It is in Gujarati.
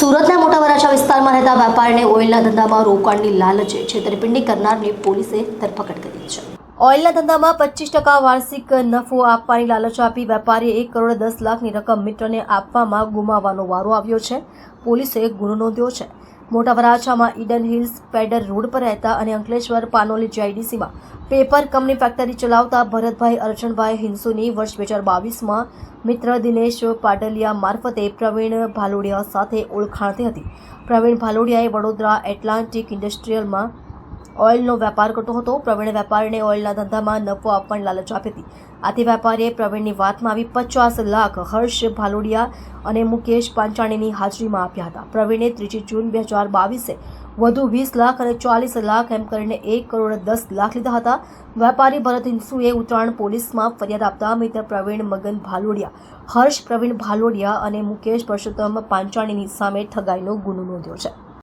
સુરતના મોટા વરાછા વિસ્તારમાં રહેતા વેપારીને ઓઇલના ધંધામાં રોકાણની લાલચે છેતરપિંડી કરનારની પોલીસે ધરપકડ કરી છે. ઓઇલના ધંધામાં પચીસ ટકા વાર્ષિક નફો આપવાની લાલચ આપી વેપારીએ એક કરોડ દસ લાખની રકમ મિત્રને આપવામાં ગુમાવવાનો વારો આવ્યો છે. પોલીસે ગુનો નોંધ્યો છે. મોટા વરાછામાં ઈડન હિલ્સ પેડર રોડ પર રહેતા અને અંકલેશ્વર પાનોલી જીઆઈડીસીમાં પેપર કંપની ફેક્ટરી ચલાવતા ભરતભાઈ અર્જણભાઈ હિંસુની વર્ષ બે હજાર બાવીસમાં મિત્ર દિનેશ પાટલિયા મારફતે પ્રવીણ ભાલોડિયા સાથે ઓળખાણ થઈ હતી. પ્રવીણ ભાલોડિયાએ વડોદરા એટલાન્ટિક ઇન્ડસ્ટ્રીયલમાં ઓઇલનો વેપાર કરતો હતો. પ્રવીણે વેપારીને ઓઇલના ધંધામાં નફો આપવાની લાલચ આપી હતી. આથી વેપારીએ પ્રવીણની વાતમાં આવી પચાસ લાખ હર્ષ ભાલોડિયા અને મુકેશ પાંચાણીની હાજરીમાં આપ્યા હતા. પ્રવીણે ત્રીજી જૂન બે હજાર બાવીસે વધુ વીસ લાખ અને ચાલીસ લાખ એમ કરીને એક કરોડ દસ લાખ લીધા હતા. વેપારી ભરત ઇન્સુએ ઉત્તરાયણ પોલીસમાં ફરિયાદ આપતા મિત્ર પ્રવીણ, મગન ભાલોડિયા, હર્ષ પ્રવીણ ભાલોડિયા અને મુકેશ પરસોત્તમ પાંચાણીની સામે ઠગાઈનો ગુનો નોંધ્યો છે.